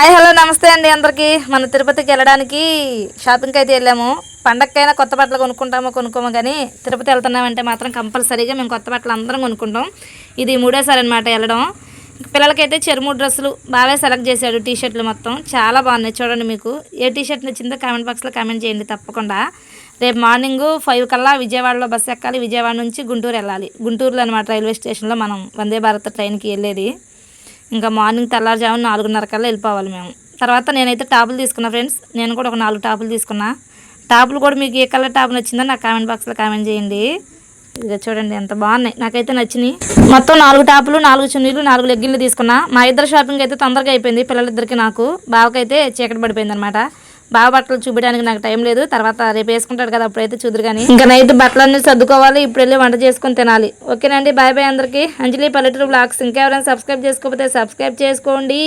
Hi hello నమస్తే అండి అందరికీ. మన తిరుపతికి వెళ్ళడానికి షాపింగ్కి అయితే వెళ్ళాము. పండగకైనా కొత్త బట్టలు కొనుక్కుంటామో కొనుక్కోమో కానీ తిరుపతి వెళ్తున్నామంటే మాత్రం కంపల్సరీగా మేము కొత్త బట్టలు అందరం కొనుక్కుంటాం. ఇది మూడోసారి అనమాట వెళ్ళడం. పిల్లలకైతే చెరుము డ్రెస్సులు బాగా సెలెక్ట్ చేశాడు టీ షర్ట్లు మొత్తం. చాలా బాగున్నాయి చూడండి మీకు. ఏ టీ షర్ట్ నచ్చిందో కామెంట్ బాక్స్లో కామెంట్ చేయండి తప్పకుండా. రేపు మార్నింగ్ ఫైవ్ కల్లా విజయవాడలో బస్సు ఎక్కాలి. విజయవాడ నుంచి గుంటూరు వెళ్ళాలి. గుంటూరులో అనమాట రైల్వే స్టేషన్లో మనం వందే భారత్ ట్రైన్కి వెళ్ళేది. ఇంకా మార్నింగ్ తెల్లారుజామున నాలుగున్నర కల్లా వెళ్ళిపోవాలి మేము. తర్వాత నేనైతే టాపులు తీసుకున్నా ఫ్రెండ్స్. నేను కూడా ఒక నాలుగు టాపులు తీసుకున్నా. టాపులు కూడా మీకు ఏ కలర్ టాప్ నచ్చిందో నాకు కామెంట్ బాక్స్లో కామెంట్ చేయండి. ఇక చూడండి ఎంత బాగున్నాయి. నాకైతే నచ్చినాయి. మొత్తం నాలుగు టాపులు నాలుగు చున్నీలు నాలుగు లెగ్గిన్లు తీసుకున్నా. మా ఇద్దరు షాపింగ్ అయితే తొందరగా అయిపోయింది పిల్లలిద్దరికి నాకు. బావకైతే చీకటి పడిపోయింది అనమాట బావ బట్టలు చూపించడానికి నాకు టైం లేదు. తర్వాత రేపు వేసుకుంటాడు కదా అప్పుడైతే చూద్దరు కానీ ఇంకా నైట్ బట్టలన్నీ సర్దుకోవాలి ఇప్పుడు వెళ్ళి వంట చేసుకొని తినాలి. ఓకేనండి బాయ్ బాయ్ అందరికీ. అంజలి పల్లెటూరు బ్లాగ్స్ ఇంకెవరైనా సబ్స్క్రైబ్ చేసుకోకపోతే సబ్స్క్రైబ్ చేసుకోండి.